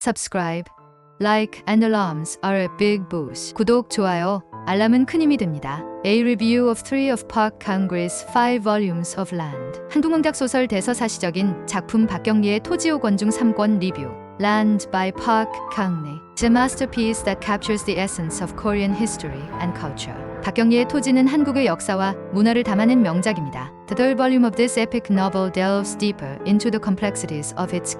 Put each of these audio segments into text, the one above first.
subscribe, like and alarms are a big boost. 구독, 좋아요, 알람은 큰 힘이 됩니다. A review of three of Park Kang-guri's five volumes of land. 한국문학 소설 대서사시적인 작품 박경리의 토지 5권 중 3권 리뷰. Land by Park Kang-ri. It's a masterpiece that captures the essence of Korean history and culture. 박경리의 토지는 한국의 역사와 문화를 담아낸 명작입니다. The third volume of this epic novel delves deeper into the complexities of its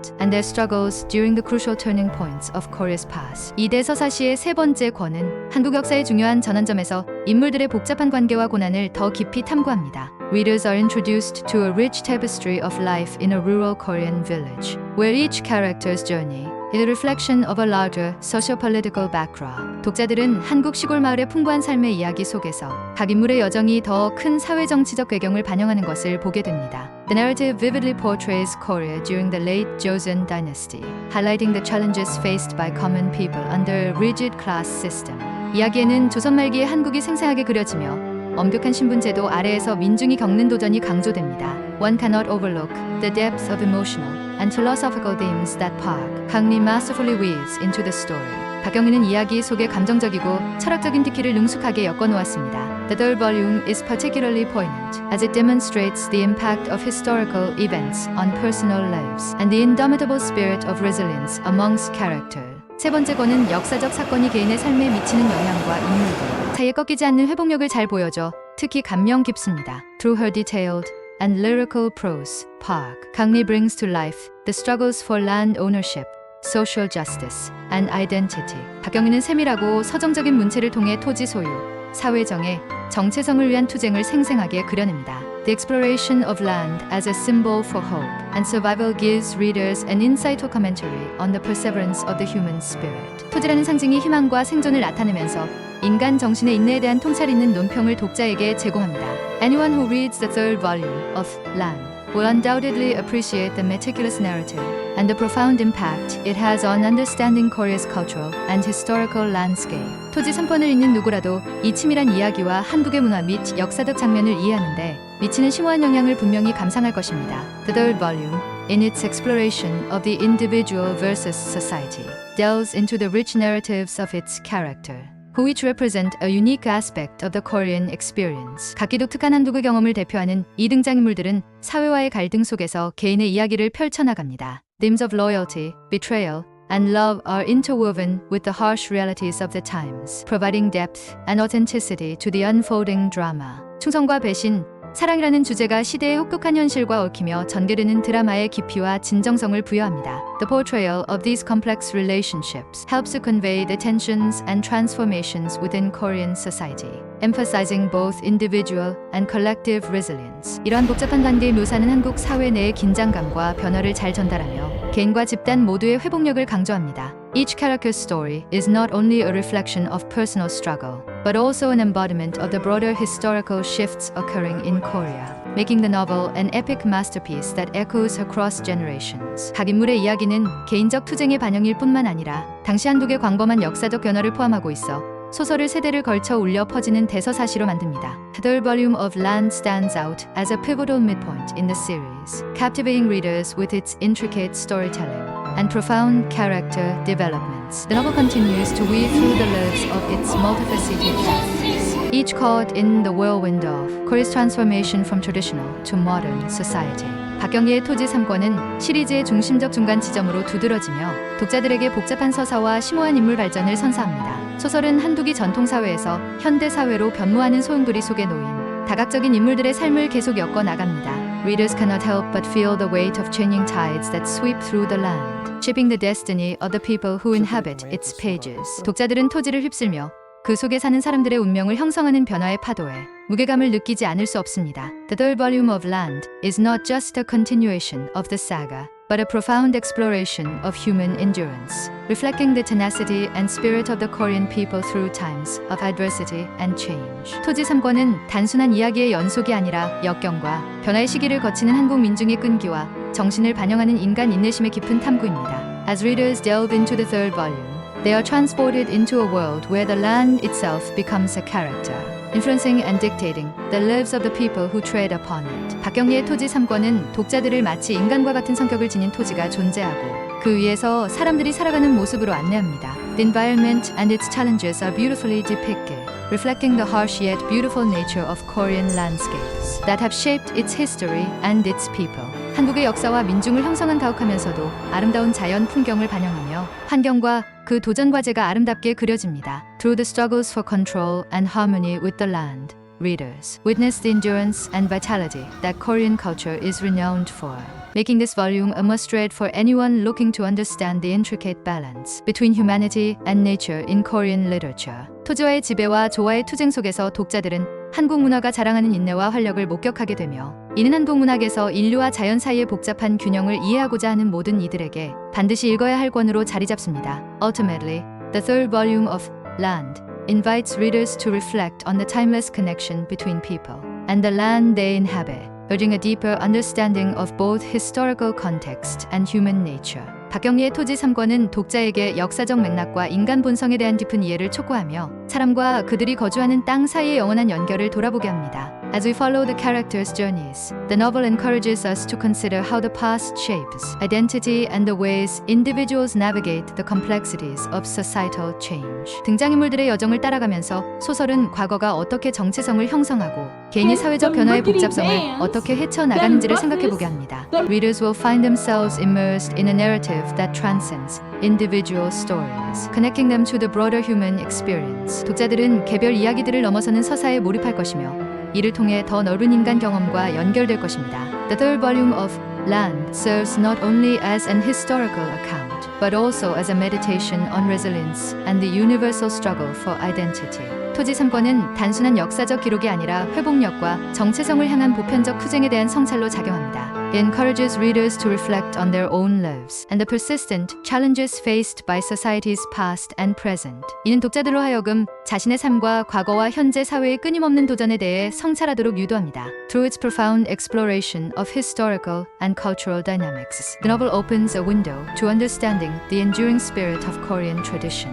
characters and their struggles during the crucial turning points of Korea's past. 이 대 서사시의 세 번째 권은 한국 역사의 중요한 전환점에서 인물들의 복잡한 관계와 고난을 더 깊이 탐구합니다. Readers are introduced to a rich tapestry of life in a rural Korean village, where each character's journey is a reflection of a larger socio-political backdrop. 독자들은 한국 시골 마을의 풍부한 삶의 이야기 속에서 각 인물의 여정이 더 큰 사회-정치적 배경을 반영하는 것을 보게 됩니다. The narrative vividly portrays Korea during the late Joseon dynasty, highlighting the challenges faced by common people under a rigid class system. 이야기에는 조선 말기의 한국이 생생하게 그려지며 엄격한 신분제도 아래에서 민중이 겪는 도전이 강조됩니다. One cannot overlook the depth of emotional and philosophical themes that Park Kang-ri masterfully weaves into the story. 박경리는 이야기 속에 감정적이고 철학적인 특기를 능숙하게 엮어놓았습니다. The third volume is particularly poignant as it demonstrates the impact of historical events on personal lives and the indomitable spirit of resilience amongst characters. 세 번째 권은 역사적 사건이 개인의 삶에 미치는 영향과 인물들 사이에 꺾이지 않는 회복력을 잘 보여줘 특히 감명 깊습니다. Through her detailed and lyrical prose, Park Kang-ri brings to life the struggles for land ownership, social justice, and identity. 박경리는 세밀하고 서정적인 문체를 통해 토지 소유, 사회 정의, 정체성을 위한 투쟁을 생생하게 그려냅니다. The exploration of land as a symbol for hope and survival gives readers an insightful commentary on the perseverance of the human spirit. 토지라는 상징이 희망과 생존을 나타내면서 인간 정신의 인내에 대한 통찰 있는 논평을 독자에게 제공합니다. Anyone who reads the third volume of Land will undoubtedly appreciate the meticulous narrative and the profound impact it has on understanding Korea's cultural and historical landscape. 토지 3권을 읽는 누구라도 이 치밀한 이야기와 한국의 문화 및 역사적 장면을 이해하는데 미치는 심오한 영향을 분명히 감상할 것입니다. The third volume, in its exploration of the individual versus society, delves into the rich narratives of its character. Who each represent a unique aspect of the Korean experience. 각기 독특한 한국의 경험을 대표하는 이 등장인물들은 사회와의 갈등 속에서 개인의 이야기를 펼쳐나갑니다. Themes of loyalty, betrayal, and love are interwoven with the harsh realities of the times, providing depth and authenticity to the unfolding drama. 충성과 배신, 사랑이라는 주제가 시대의 혹독한 현실과 얽히며 전개되는 드라마의 깊이와 진정성을 부여합니다. The portrayal of these complex relationships helps to convey the tensions and transformations within Korean society, emphasizing both individual and collective resilience. 이러한 복잡한 관계의 묘사는 한국 사회 내의 긴장감과 변화를 잘 전달하며 개인과 집단 모두의 회복력을 강조합니다. Each character's story is not only a reflection of personal struggle, but also an embodiment of the broader historical shifts occurring in Korea, making the novel an epic masterpiece that echoes across generations. 각 인물의 이야기는 개인적 투쟁의 반영일 뿐만 아니라 당시 한국의 광범한 역사적 변화를 포함하고 있어 소설을 세대를 걸쳐 울려 퍼지는 대서사시로 만듭니다. The third volume of Land stands out as a pivotal midpoint in the series, captivating readers with its intricate storytelling And profound character developments. The novel continues to weave through the lives of its multifaceted characters, each caught in the whirlwind of Korea's transformation from traditional to modern society. 박경리의 토지 3권은 시리즈의 중심적 중간 지점으로 두드러지며 독자들에게 복잡한 서사와 심오한 인물 발전을 선사합니다. 소설은 한국이 전통사회에서 현대사회로 변모하는 소용돌이 속에 놓인 다각적인 인물들의 삶을 계속 엮어 나갑니다. Readers cannot help but feel the weight of changing tides that sweep through the land, shaping the destiny of the people who inhabit its pages. 독자들은 토지를 휩쓸며 그 속에 사는 사람들의 운명을 형성하는 변화의 파도에 무게감을 느끼지 않을 수 없습니다. The third volume of Land is not just a continuation of the saga, but a profound exploration of human endurance, reflecting the tenacity and spirit of the Korean people through times of adversity and change. 토지 3권은 단순한 이야기의 연속이 아니라 역경과 변화의 시기를 거치는 한국 민중의 끈기와 정신을 반영하는 인간 인내심의 깊은 탐구입니다. As readers delve into the third volume, they are transported into a world where the land itself becomes a character. influencing and dictating the lives of the people who tread upon it. 박경리의 토지 3권은 독자들을 마치 인간과 같은 성격을 지닌 토지가 존재하고 그 위에서 사람들이 살아가는 모습으로 안내합니다. The environment and its challenges are beautifully depicted, reflecting the harsh yet beautiful nature of Korean landscapes that have shaped its history and its people. 한국의 역사와 민중을 형성한 가옥하면서도 아름다운 자연 풍경을 반영하며 환경과 그 도전 과제가 아름답게 그려집니다. Through the struggles for control and harmony with the land, readers witness the endurance and vitality that Korean culture is renowned for. Making this volume a must read for anyone looking to understand the intricate balance between humanity and nature in Korean literature. 토지와의 지배와 조화의 투쟁 속에서 독자들은 한국 문화가 자랑하는 인내와 활력을 목격하게 되며 이는 한국 문학에서 인류와 자연 사이의 복잡한 균형을 이해하고자 하는 모든 이들에게 반드시 읽어야 할 권으로 자리 잡습니다. Ultimately, the third volume of Land invites readers to reflect on the timeless connection between people and the land they inhabit, urging a deeper understanding of both historical context and human nature. 박경리의 토지 3권은 독자에게 역사적 맥락과 인간 본성에 대한 깊은 이해를 촉구하며 사람과 그들이 거주하는 땅 사이의 영원한 연결을 돌아보게 합니다. As we follow the characters' journeys, the novel encourages us to consider how the past shapes identity and the ways individuals navigate the complexities of societal change. 등장인물들의 여정을 따라가면서 소설은 과거가 어떻게 정체성을 형성하고 개인이 사회적 변화의 복잡성을 어떻게 헤쳐나가는지를 생각해보게 합니다. Readers will find themselves immersed in a narrative that transcends individual stories, connecting them to the broader human experience. 독자들은 개별 이야기들을 넘어서는 서사에 몰입할 것이며 이를 통해 더 넓은 인간 경험과 연결될 것입니다. The third volume of Land serves not only as an historical account, but also as a meditation on resilience and the universal struggle for identity. 토지 3권은 단순한 역사적 기록이 아니라 회복력과 정체성을 향한 보편적 투쟁에 대한 성찰로 작용합니다. It encourages readers to reflect on their own lives and the persistent challenges faced by society's past and present. 이는 독자들로 하여금 자신의 삶과 과거와 현재 사회의 끊임없는 도전에 대해 성찰하도록 유도합니다. Through its profound exploration of historical and cultural dynamics, the novel opens a window to understanding the enduring spirit of Korean tradition.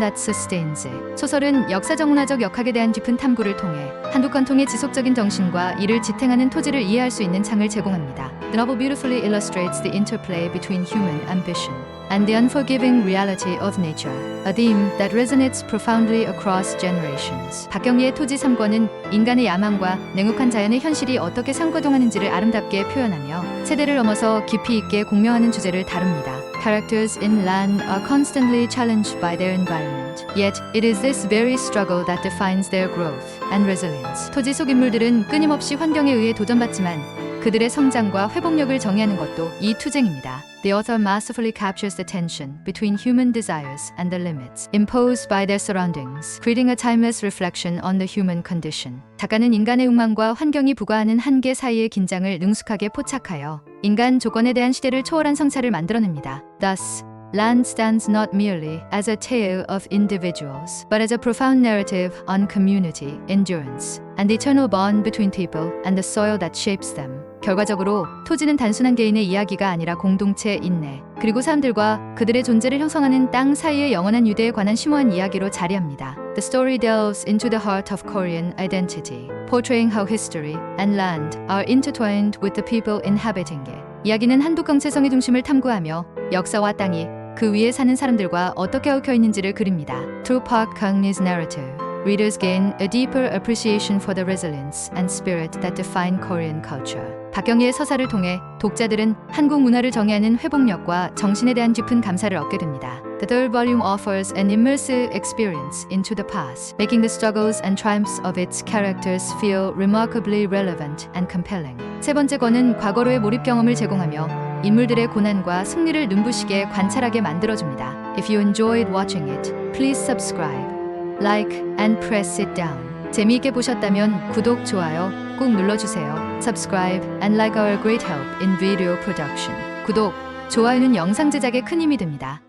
That sustains it. 소설은 역사적 문화적 역학에 대한 깊은 탐구를 통해 한국 관통의 지속적인 정신과 이를 지탱하는 토지를 이해할 수 있는 창을 제공합니다. The novel beautifully illustrates the interplay between human ambition and the unforgiving reality of nature, a theme that resonates profoundly across generations. 박경리의 토지 3권은 인간의 야망과 냉혹한 자연의 현실이 어떻게 상거동하는지를 아름답게 표현하며 세대를 넘어서 깊이 있게 공명하는 주제를 다룹니다. Characters in Lan are constantly challenged by their environment. Yet, it is this very struggle that defines their growth and resilience. 토지 속 인물들은 끊임없이 환경에 의해 도전받지만 그들의 성장과 회복력을 정의하는 것도 이 투쟁입니다. The author masterfully captures the tension between human desires and the limits imposed by their surroundings, creating a timeless reflection on the human condition. 작가는 인간의 욕망과 환경이 부과하는 한계 사이의 긴장을 능숙하게 포착하여 인간 조건에 대한 시대를 초월한 성찰을 만들어냅니다. Thus, Land stands not merely as a tale of individuals, but as a profound narrative on community, endurance, and the eternal bond between people and the soil that shapes them. 결과적으로 토지는 단순한 개인의 이야기가 아니라 공동체 인내, 그리고 사람들과 그들의 존재를 형성하는 땅 사이의 영원한 유대에 관한 심오한 이야기로 자리합니다. The story delves into the heart of Korean identity, portraying how history and land are intertwined with the people inhabiting it. 이야기는 한국 정체성의 중심을 탐구하며 역사와 땅이 그 위에 사는 사람들과 어떻게 얽혀 있는지를 그립니다. Through Park Kang-ni's narrative, readers gain a deeper appreciation for the resilience and spirit that define Korean culture. 박경리의 서사를 통해 독자들은 한국 문화를 정의하는 회복력과 정신에 대한 깊은 감사를 얻게 됩니다. The third volume offers an immersive experience into the past, making the struggles and triumphs of its characters feel remarkably relevant and compelling. 세 번째 권은 과거로의 몰입 경험을 제공하며 인물들의 고난과 승리를 눈부시게 관찰하게 만들어줍니다. If you enjoyed watching it, please subscribe, like, and press it down. 재미있게 보셨다면 구독, 좋아요 꼭 눌러주세요. Subscribe and like our great help in video production. 구독, 좋아요는 영상 제작에 큰 힘이 됩니다.